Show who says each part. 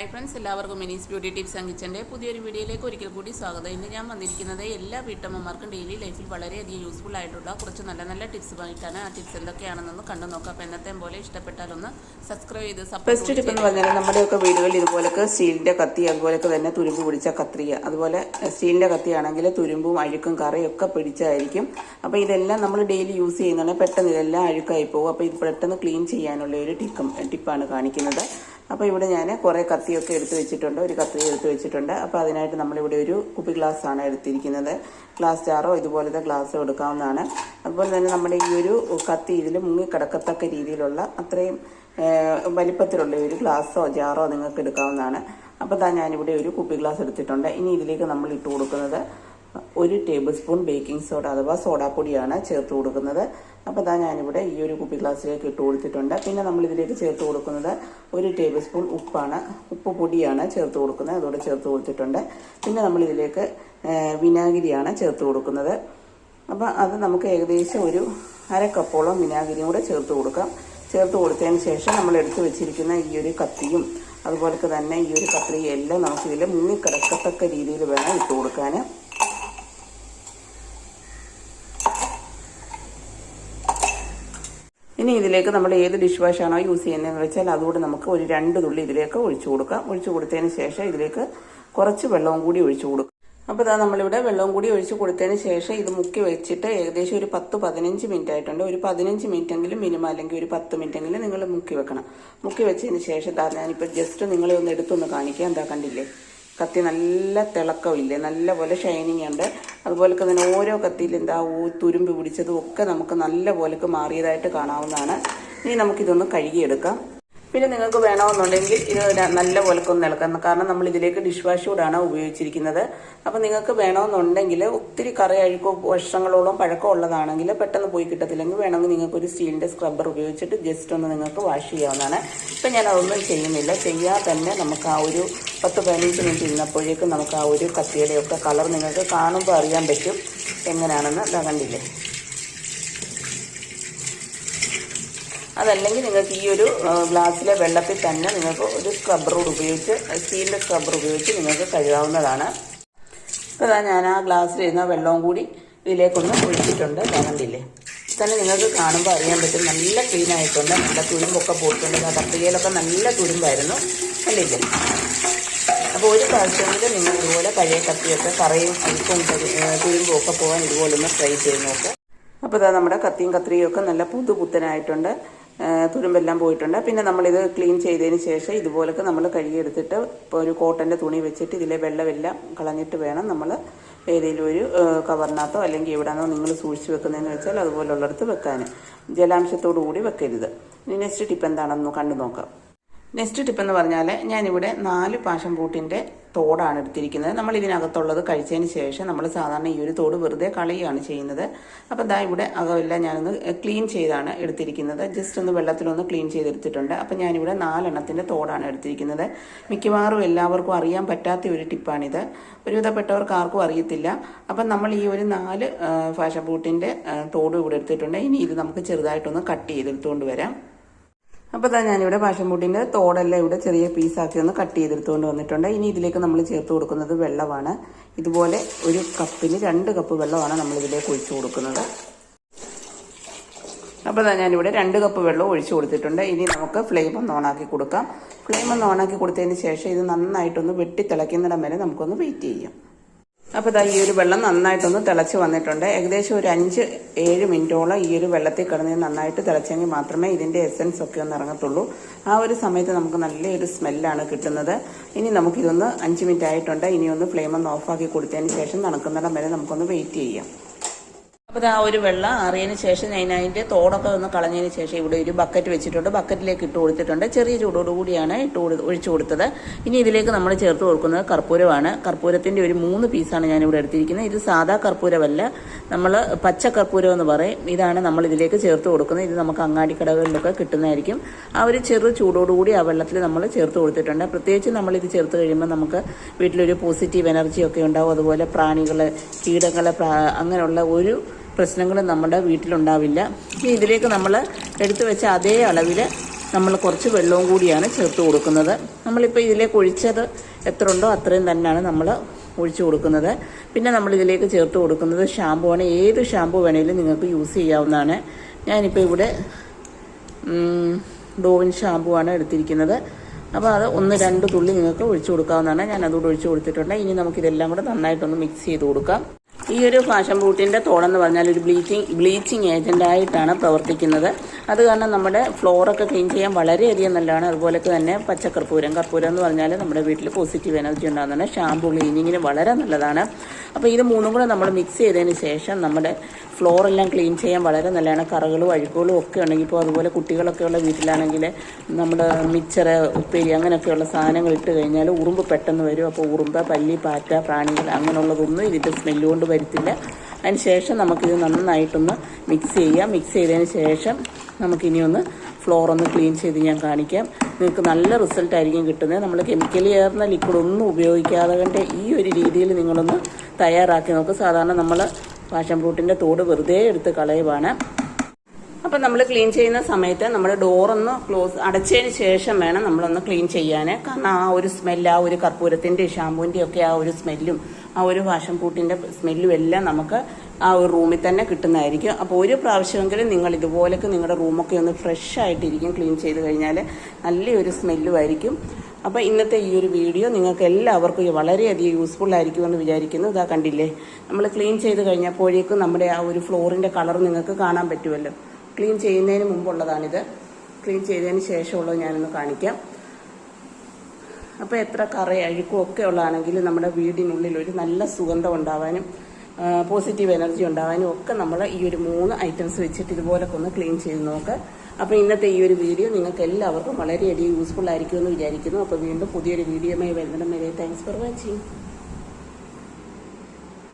Speaker 1: Hi friends എല്ലാവർക്കും Mini's beauty tips and കിച്ചന്റെ പുതിയൊരു വീഡിയോയിലേക്ക് ഒരിക്കൽ കൂടി സ്വാഗതം. ഇന്ന് ഞാൻ വന്നിരിക്കുന്നത് എല്ലാ വീട്ടമ്മമാർക്കും ഡെയിലി ലൈഫിൽ വളരെയധികം യൂസ്ഫുൾ ആയിട്ടുള്ള കുറച്ച് നല്ല നല്ല ടിപ്സ് ടിപ്സുമായിട്ടാണ് ആ ടിപ്സ് എന്തൊക്കെയാണെന്നൊന്ന് കണ്ടു നോക്കാം. അപ്പോൾ എന്നത്തെ പോലെ ഇഷ്ടപ്പെട്ടാലൊന്ന് സബ്സ്ക്രൈബ് ചെയ്ത്
Speaker 2: ഫസ്റ്റ് ടിപ്പ് എന്ന് പറഞ്ഞാൽ നമ്മുടെയൊക്കെ വീടുകളിൽ ഇതുപോലൊക്കെ സ്റ്റീലിന്റെ കത്തി അതുപോലൊക്കെ തന്നെ തുരുമ്പ് പിടിച്ച കത്രിക അതുപോലെ സ്റ്റീലിന്റെ കത്തിയാണെങ്കിൽ തുരുമ്പും അഴുക്കും കറിയൊക്കെ ഒക്കെ പിടിച്ചായിരിക്കും. അപ്പോൾ ഇതെല്ലാം നമ്മൾ ഡെയിലി യൂസ് ചെയ്യുന്നതാണ് പെട്ടെന്ന് ഇതെല്ലാം അഴുക്കായി പോകും. അപ്പോൾ ഇത് പെട്ടെന്ന് ക്ലീൻ ചെയ്യാനുള്ള ഒരു ടിക്കും ടിപ്പാണ് കാണിക്കുന്നത്. അപ്പോൾ ഇവിടെ ഞാൻ കുറേ കത്തിയൊക്കെ എടുത്ത് വെച്ചിട്ടുണ്ട്. ഒരു കത്തി എടുത്ത് വെച്ചിട്ടുണ്ട്. അപ്പോൾ അതിനായിട്ട് നമ്മളിവിടെ ഒരു കുപ്പി ഗ്ലാസ് ആണ് എടുത്തിരിക്കുന്നത്. ഗ്ലാസ് ജാറോ ഇതുപോലത്തെ ഗ്ലാസ്സോ എടുക്കാവുന്നതാണ് അതുപോലെ തന്നെ നമ്മുടെ ഈ ഒരു കത്തി ഇതിൽ മുങ്ങിക്കിടക്കത്തക്ക രീതിയിലുള്ള അത്രയും വലിപ്പത്തിലുള്ള ഒരു ഗ്ലാസ്സോ ജാറോ നിങ്ങൾക്ക് എടുക്കാവുന്നതാണ്. അപ്പോൾ താ ഞാനിവിടെ ഒരു കുപ്പി ഗ്ലാസ് എടുത്തിട്ടുണ്ട്. ഇനി ഇതിലേക്ക് നമ്മൾ ഇട്ട് കൊടുക്കുന്നത് ഒരു ടേബിൾ സ്പൂൺ ബേക്കിംഗ് സോഡ അഥവാ സോഡാപ്പൊടിയാണ് ചേർത്ത് കൊടുക്കുന്നത്. അപ്പോൾ ഇതാ ഞാനിവിടെ ഈ ഒരു കുപ്പി ഗ്ലാസ്സിലേക്ക് ഇട്ട് കൊടുത്തിട്ടുണ്ട്. പിന്നെ നമ്മൾ ഇതിലേക്ക് ചേർത്ത് കൊടുക്കുന്നത് ഒരു ടേബിൾ സ്പൂൺ ഉപ്പാണ് ഉപ്പ് പൊടിയാണ് ചേർത്ത് കൊടുക്കുന്നത്. അതോടെ ചേർത്ത് കൊടുത്തിട്ടുണ്ട്. പിന്നെ നമ്മൾ ഇതിലേക്ക് വിനാഗിരിയാണ് ചേർത്ത് കൊടുക്കുന്നത്. അപ്പോൾ അത് നമുക്ക് ഏകദേശം ഒരു അര കപ്പോളം വിനാഗിരിയും കൂടെ ചേർത്ത് കൊടുക്കാം. ചേർത്ത് കൊടുത്തതിന് ശേഷം നമ്മൾ എടുത്തു വെച്ചിരിക്കുന്ന ഈ ഒരു കത്തിയും അതുപോലെ തന്നെ ഈ ഒരു കത്രികയും എല്ലാം നമുക്കിതിൽ മുങ്ങിക്കിടക്കത്തക്ക രീതിയിൽ വേണം ഇട്ട് കൊടുക്കാൻ ഇനി ഇതിലേക്ക് നമ്മൾ ഏത് ഡിഷ് വാഷ് ആണോ യൂസ് ചെയ്യുന്നതെന്ന് വെച്ചാൽ അതുകൂടെ നമുക്ക് ഒരു രണ്ട് തുള്ളി ഇതിലേക്ക് ഒഴിച്ചു കൊടുക്കാം. ഒഴിച്ചു കൊടുത്തതിന് ശേഷം ഇതിലേക്ക് കുറച്ച് വെള്ളവും കൂടി ഒഴിച്ചു കൊടുക്കും. അപ്പോൾ ഇതാ നമ്മളിവിടെ വെള്ളവും കൂടി ഒഴിച്ചു കൊടുത്തതിന് ശേഷം ഇത് മുക്കി വെച്ചിട്ട് ഏകദേശം ഒരു പത്ത് പതിനഞ്ച് മിനിറ്റ് ആയിട്ടുണ്ട്. ഒരു പതിനഞ്ച് മിനിറ്റ് എങ്കിലും മിനിമം അല്ലെങ്കിൽ ഒരു പത്ത് മിനിറ്റ് എങ്കിലും നിങ്ങൾ മുക്കി വെക്കണം. മുക്കി വെച്ചതിന് ശേഷം ഇതാ ഞാനിപ്പോൾ ജസ്റ്റ് നിങ്ങളെ ഒന്ന് എടുത്തൊന്ന് കാണിക്കാം. എന്താ കണ്ടില്ലേ? കത്തി നല്ല തിളക്കമില്ലേ? നല്ല പോലെ ഷൈനിങ് ഉണ്ട്. അതുപോലെ തന്നെ ഓരോ കത്തിയിൽ എന്താ ഊ തുരുമ്പ് പിടിച്ചതും ഒക്കെ നമുക്ക് നല്ല പോലക്ക് മാറിയതായിട്ട് കാണാവുന്നതാണ്. ഇനി നമുക്കിതൊന്ന് കഴുകിയെടുക്കാം. പിന്നെ നിങ്ങൾക്ക് വേണമെന്നുണ്ടെങ്കിൽ ഇത് നല്ല പോലക്കൊന്ന് ഇളക്കാം. കാരണം നമ്മൾ ഇതിലേക്ക് ഡിഷ് വാഷ് കൂടാണ് ഉപയോഗിച്ചിരിക്കുന്നത്. അപ്പം നിങ്ങൾക്ക് വേണമെന്നുണ്ടെങ്കിൽ ഒത്തിരി കറി അഴുക്കോ വർഷങ്ങളോളം പഴക്കം ഉള്ളതാണെങ്കിൽ പെട്ടെന്ന് പോയി കിട്ടത്തില്ലെങ്കിൽ വേണമെങ്കിൽ നിങ്ങൾക്ക് ഒരു സ്റ്റീലിന്റെ സ്ക്രബ്ബർ ഉപയോഗിച്ചിട്ട് ജസ്റ്റ് ഒന്ന് നിങ്ങൾക്ക് വാഷ് ചെയ്യാവുന്നതാണ്. ഇപ്പം ഞാൻ അതൊന്നും ചെയ്യുന്നില്ല. ചെയ്യാതെ തന്നെ നമുക്ക് ആ ഒരു പത്ത് പതിനഞ്ച് മിനിറ്റ് ഇരുന്നപ്പോഴേക്കും നമുക്ക് ആ ഒരു കത്തിയുടെയൊക്കെ കളർ നിങ്ങൾക്ക് കാണുമ്പോൾ അറിയാൻ പറ്റും എങ്ങനെയാണെന്ന് ഇതാ കണ്ടില്ലേ? അതല്ലെങ്കിൽ നിങ്ങൾക്ക് ഈ ഒരു ഗ്ലാസ്സിലെ വെള്ളത്തിൽ തന്നെ നിങ്ങൾക്ക് ഒരു സ്ക്രബ്ബർ ഉപയോഗിച്ച് സ്റ്റീലിന്റെ സ്ക്രബ്ബർ ഉപയോഗിച്ച് നിങ്ങൾക്ക് കഴുകാവുന്നതാണ്. ഇപ്പോൾ ഞാൻ ആ ഗ്ലാസ്സിലിരുന്ന വെള്ളവും കൂടി ഇതിലേക്കൊന്ന് ഒഴിച്ചിട്ടുണ്ട്. കണ്ടില്ലേ? തന്നെ നിങ്ങൾക്ക് കാണുമ്പോൾ അറിയാൻ പറ്റും. നല്ല ക്ലീൻ ആയിട്ടുണ്ട്. നല്ല തുരുമ്പൊക്കെ പോയിട്ടുണ്ട് ആ കത്തികയിലൊക്കെ നല്ല തുരുമ്പായിരുന്നു. അല്ലേ അപ്പോൾ ഒരു പ്രാവശ്യമെങ്കിലും നിങ്ങൾ ഇതുപോലെ പഴയ കത്തിയൊക്കെ കറയും അഴുക്കും കുരുമ്പും ഒക്കെ പോകാൻ ഇതുപോലെ ഒന്ന് ട്രൈ ചെയ്ത് നോക്കുക അപ്പോൾ ഇതാ നമ്മുടെ കത്തിയും കത്രിയും ഒക്കെ നല്ല പുതു പുത്തനായിട്ടുണ്ട്. തുരുമ്പെല്ലാം പോയിട്ടുണ്ട്. പിന്നെ നമ്മളിത് ക്ലീൻ ചെയ്തതിന് ശേഷം ഇതുപോലൊക്കെ നമ്മൾ കഴുകിയെടുത്തിട്ട് ഒരു കോട്ടന്റെ തുണി വെച്ചിട്ട് ഇതിലെ വെള്ളമെല്ലാം കളഞ്ഞിട്ട് വേണം നമ്മൾ ഏതെങ്കിലും ഒരു കവറിനകത്തോ അല്ലെങ്കിൽ എവിടെയാണോ നിങ്ങൾ സൂക്ഷിച്ച് വെക്കുന്നതെന്ന് വെച്ചാൽ അതുപോലുള്ളിടത്ത് വെക്കാൻ. ജലാംശത്തോടു കൂടി വെക്കരുത്. ഇനി നെക്സ്റ്റ് ടിപ്പ് എന്താണെന്ന് കണ്ടു നോക്കാം. നെക്സ്റ്റ് ടിപ്പ് എന്ന് പറഞ്ഞാൽ ഞാനിവിടെ നാല് പാഷൻ ഫ്രൂട്ടിന്റെ തോടാണ് എടുത്തിരിക്കുന്നത്. നമ്മൾ ഇതിനകത്തുള്ളത് കഴിച്ചതിന് ശേഷം നമ്മൾ സാധാരണ ഈ ഒരു തോട് വെറുതെ കളയുകയാണ് ചെയ്യുന്നത്. അപ്പോൾ ദാ ഇവിടെ അകമെല്ലാം ഞാനൊന്ന് ക്ലീൻ ചെയ്താണ് എടുത്തിരിക്കുന്നത്. ജസ്റ്റ് ഒന്ന് വെള്ളത്തിലൊന്ന് ക്ലീൻ ചെയ്തെടുത്തിട്ടുണ്ട്. അപ്പം ഞാനിവിടെ നാലെണ്ണത്തിന്റെ തോടാണ് എടുത്തിരിക്കുന്നത്. മിക്കവാറും എല്ലാവർക്കും അറിയാൻ പറ്റാത്ത ഒരു ടിപ്പാണിത്. ഒരുവിധപ്പെട്ടവർക്ക് ആർക്കും അറിയത്തില്ല. അപ്പം നമ്മൾ ഈ ഒരു നാല് ഫാഷൻ ബൂട്ടിന്റെ തോട് ഇവിടെ എടുത്തിട്ടുണ്ട്. ഇനി ഇത് നമുക്ക് ചെറുതായിട്ടൊന്ന് കട്ട് ചെയ്തെടുത്തുകൊണ്ട് വരാം. അപ്പോൾ തന്നെ ഞാനിവിടെ പാഷൻപൂട്ടിന്റെ തോടെല്ലാം ഇവിടെ ചെറിയ പീസാക്കി ഒന്ന് കട്ട് ചെയ്തെടുത്തുകൊണ്ട് വന്നിട്ടുണ്ട്. ഇനി ഇതിലേക്ക് നമ്മൾ ചേർത്ത് കൊടുക്കുന്നത് വെള്ളമാണ്. ഇതുപോലെ ഒരു കപ്പിന് രണ്ട് കപ്പ് വെള്ളമാണ് നമ്മൾ ഇതിലേക്ക് ഒഴിച്ചു കൊടുക്കുന്നത്. അപ്പോൾ തന്നെ ഞാനിവിടെ രണ്ട് കപ്പ് വെള്ളം ഒഴിച്ചു കൊടുത്തിട്ടുണ്ട്. ഇനി നമുക്ക് ഫ്ലെയിം ഒന്ന് ഓണാക്കി കൊടുക്കാം. ഫ്ലെയിം ഒന്ന് ഓണാക്കി കൊടുത്തതിന് ശേഷം ഇത് നന്നായിട്ടൊന്ന് വെട്ടി തിളയ്ക്കുന്നിടം വരെ നമുക്കൊന്ന് വെയിറ്റ് ചെയ്യാം. അപ്പോൾ ഇതാ ഈ ഒരു വെള്ളം നന്നായിട്ടൊന്ന് തിളച്ച് വന്നിട്ടുണ്ട്. ഏകദേശം ഒരു അഞ്ച് ഏഴ് മിനിറ്റോളം ഈ ഒരു വെള്ളത്തിൽ കിടന്ന് നന്നായിട്ട് തിളച്ചെങ്കിൽ മാത്രമേ ഇതിന്റെ എസൻസ് ഒക്കെ ഒന്ന് ഇറങ്ങത്തുള്ളൂ. ആ ഒരു സമയത്ത് നമുക്ക് നല്ലൊരു സ്മെല്ലാണ് കിട്ടുന്നത്. ഇനി നമുക്കിതൊന്ന് അഞ്ച് മിനിറ്റ് ആയിട്ടുണ്ട്. ഇനി ഒന്ന് ഫ്ലെയിം ഒന്ന് ഓഫാക്കി കൊടുത്തതിന് ശേഷം നടക്കുന്നിടം വരെ നമുക്കൊന്ന് വെയിറ്റ് ചെയ്യാം. അപ്പോൾ ആ ഒരു വെള്ളം അറിയതിന് ശേഷം ഞാൻ അതിന്റെ തോടൊക്കെ ഒന്ന് കളഞ്ഞതിന് ശേഷം ഇവിടെ ഒരു ബക്കറ്റ് വെച്ചിട്ടുണ്ട്. ബക്കറ്റിലേക്ക് ഇട്ട് കൊടുത്തിട്ടുണ്ട്. ചെറിയ ചൂടോടുകൂടിയാണ് ഇട്ട് കൊടു ഒഴിച്ചു കൊടുത്തത്. ഇനി ഇതിലേക്ക് നമ്മൾ ചേർത്ത് കൊടുക്കുന്നത് കർപ്പൂരമാണ്. കർപ്പൂരത്തിന്റെ ഒരു മൂന്ന് പീസാണ് ഞാൻ ഇവിടെ എടുത്തിരിക്കുന്നത്. ഇത് സാധാ കർപ്പൂരമല്ല. നമ്മൾ പച്ച കർപ്പൂരം എന്ന് പറയും. ഇതാണ് നമ്മൾ ഇതിലേക്ക് ചേർത്ത് കൊടുക്കുന്നത്. ഇത് നമുക്ക് അങ്ങാടി കടകളിലൊക്കെ കിട്ടുന്നതായിരിക്കും. ആ ഒരു ചെറു ചൂടോടുകൂടി ആ വെള്ളത്തിൽ നമ്മൾ ചേർത്ത് കൊടുത്തിട്ടുണ്ട്. പ്രത്യേകിച്ച് നമ്മൾ ഇത് ചേർത്ത് കഴിയുമ്പോൾ നമുക്ക് വീട്ടിലൊരു പോസിറ്റീവ് എനർജിയൊക്കെ ഉണ്ടാവും. അതുപോലെ പ്രാണികൾ കീടങ്ങൾ അങ്ങനെയുള്ള ഒരു പ്രശ്നങ്ങളും നമ്മുടെ വീട്ടിലുണ്ടാവില്ല. ഇനി ഇതിലേക്ക് നമ്മൾ എടുത്തു വെച്ച അതേ അളവിൽ നമ്മൾ കുറച്ച് വെള്ളവും കൂടിയാണ് ചേർത്ത് കൊടുക്കുന്നത്. നമ്മളിപ്പോൾ ഇതിലേക്ക് ഒഴിച്ചത് എത്ര ഉണ്ടോ അത്രയും തന്നെയാണ് നമ്മൾ ഒഴിച്ചു കൊടുക്കുന്നത്. പിന്നെ നമ്മൾ ഇതിലേക്ക് ചേർത്ത് കൊടുക്കുന്നത് ഷാമ്പു ആണ്. ഏത് ഷാമ്പു വേണമെങ്കിലും നിങ്ങൾക്ക് യൂസ് ചെയ്യാവുന്നതാണ്. ഞാനിപ്പോൾ ഇവിടെ ഡോവിൻ ഷാമ്പു ആണ് എടുത്തിരിക്കുന്നത്. അപ്പോൾ അത് ഒന്ന് രണ്ട് തുള്ളി നിങ്ങൾക്ക് ഒഴിച്ചു കൊടുക്കാവുന്നതാണ്. ഞാൻ അതുകൂടെ ഒഴിച്ചു കൊടുത്തിട്ടുണ്ട്. ഇനി നമുക്കിതെല്ലാം കൂടെ നന്നായിട്ടൊന്ന് മിക്സ് ചെയ്ത് കൊടുക്കാം. ഈ ഒരു ഫാഷൻ ബൂട്ടിന്റെ തോടെന്ന് പറഞ്ഞാൽ ഒരു ബ്ലീച്ചിങ് ബ്ലീച്ചിങ് ഏജന്റായിട്ടാണ് പ്രവർത്തിക്കുന്നത്. അത് കാരണം നമ്മുടെ ഫ്ലോറൊക്കെ ക്ലീൻ ചെയ്യാൻ വളരെയധികം നല്ലതാണ്. അതുപോലെ തന്നെ പച്ചക്കർപ്പൂരം കർപ്പൂരം എന്ന് പറഞ്ഞാൽ നമ്മുടെ വീട്ടിൽ പോസിറ്റീവ് എനർജി ഉണ്ടാകുന്നതാണ്. ഷാമ്പു ക്ലീനിങ്ങിന് വളരെ നല്ലതാണ്. അപ്പോൾ ഇത് മൂന്നും കൂടെ നമ്മൾ മിക്സ് ചെയ്തതിന് ശേഷം നമ്മുടെ ഫ്ലോറെല്ലാം ക്ലീൻ ചെയ്യാൻ വളരെ നല്ലതാണ്. കറകളും അഴുക്കുകളും ഒക്കെ ഉണ്ടെങ്കിൽ ഇപ്പോൾ അതുപോലെ കുട്ടികളൊക്കെ ഉള്ള വീട്ടിലാണെങ്കിൽ നമ്മുടെ മിച്ചറ് ഉപ്പേരി അങ്ങനെയൊക്കെയുള്ള സാധനങ്ങൾ ഇട്ട് കഴിഞ്ഞാൽ ഉറുമ്പ് പെട്ടെന്ന് വരും. അപ്പോൾ ഉറുമ്പ് പല്ലി പാറ്റ പ്രാണികൾ അങ്ങനെയുള്ളതൊന്നും ഇതിന്റെ സ്മെല്ല് കൊണ്ട് വരത്തില്ല. അതിന് ശേഷം നമുക്കിത് നന്നായിട്ടൊന്ന് മിക്സ് ചെയ്യാം. മിക്സ് ചെയ്തതിന് ശേഷം നമുക്കിനി ഒന്ന് ഫ്ലോർ ഒന്ന് ക്ലീൻ ചെയ്ത് ഞാൻ കാണിക്കാം. നിങ്ങൾക്ക് നല്ല റിസൾട്ട് ആയിരിക്കും കിട്ടുന്നത്. നമ്മൾ കെമിക്കലി ചേർന്ന ലിക്വിഡ് ഒന്നും ഉപയോഗിക്കാതെ കണ്ട് ഈ ഒരു രീതിയിൽ നിങ്ങളൊന്ന് തയ്യാറാക്കി നോക്കുക സാധാരണ നമ്മൾ പാഷൻ ഫ്രൂട്ടിന്റെ തോട് വെറുതെ എടുത്ത് കളയുവാണ്. അപ്പം നമ്മൾ ക്ലീൻ ചെയ്യുന്ന സമയത്ത് നമ്മുടെ ഡോറൊന്ന് ക്ലോസ് അടച്ചതിന് ശേഷം വേണം നമ്മളൊന്ന് ക്ലീൻ ചെയ്യാൻ കാരണം ആ ഒരു സ്മെല്ല് ആ ഒരു കർപ്പൂരത്തിന്റെ ഷാമ്പൂവിന്റെ ഒക്കെ ആ ഒരു സ്മെല്ലും ആ ഒരു വാഷം കൂട്ടിന്റെ സ്മെല്ലും എല്ലാം നമുക്ക് ആ ഒരു റൂമിൽ തന്നെ കിട്ടുന്നതായിരിക്കും. അപ്പോൾ ഒരു പ്രാവശ്യമെങ്കിലും നിങ്ങൾ ഇതുപോലൊക്കെ നിങ്ങളുടെ റൂമൊക്കെ ഒന്ന് ഫ്രഷ് ആയിട്ടിരിക്കും ക്ലീൻ ചെയ്ത് കഴിഞ്ഞാൽ നല്ലൊരു സ്മെല്ലും ആയിരിക്കും. അപ്പോൾ ഇന്നത്തെ ഈ ഒരു വീഡിയോ നിങ്ങൾക്ക് എല്ലാവർക്കും വളരെയധികം യൂസ്ഫുൾ ആയിരിക്കുമെന്ന് വിചാരിക്കുന്നു. ഇതാ കണ്ടില്ലേ? നമ്മൾ ക്ലീൻ ചെയ്ത് കഴിഞ്ഞപ്പോഴേക്കും നമ്മുടെ ആ ഒരു ഫ്ലോറിന്റെ കളർ നിങ്ങൾക്ക് കാണാൻ പറ്റുമല്ലോ. ക്ലീൻ ചെയ്യുന്നതിന് മുമ്പുള്ളതാണിത്. ക്ലീൻ ചെയ്തതിന് ശേഷമുള്ളത് ഞാനൊന്ന് കാണിക്കാം. അപ്പോൾ എത്ര കറ അഴുക്കും ഒക്കെ ഉള്ളതാണെങ്കിൽ നമ്മുടെ വീടിനുള്ളിൽ ഒരു നല്ല സുഗന്ധം ഉണ്ടാവാനും പോസിറ്റീവ് എനർജി ഉണ്ടാവാനും ഒക്കെ നമ്മൾ ഈ ഒരു മൂന്ന് ഐറ്റംസ് വെച്ചിട്ട് ഇതുപോലൊക്കെ ഒന്ന് ക്ലീൻ ചെയ്ത് നോക്കുക അപ്പോൾ ഇന്നത്തെ ഈ ഒരു വീഡിയോ നിങ്ങൾക്ക് എല്ലാവർക്കും വളരെയധികം യൂസ്ഫുൾ ആയിരിക്കുമെന്ന് വിചാരിക്കുന്നു. അപ്പോൾ വീണ്ടും പുതിയൊരു വീഡിയോയുമായി വരുന്നിടം വരെ താങ്ക്സ് ഫോർ വാച്ചിങ്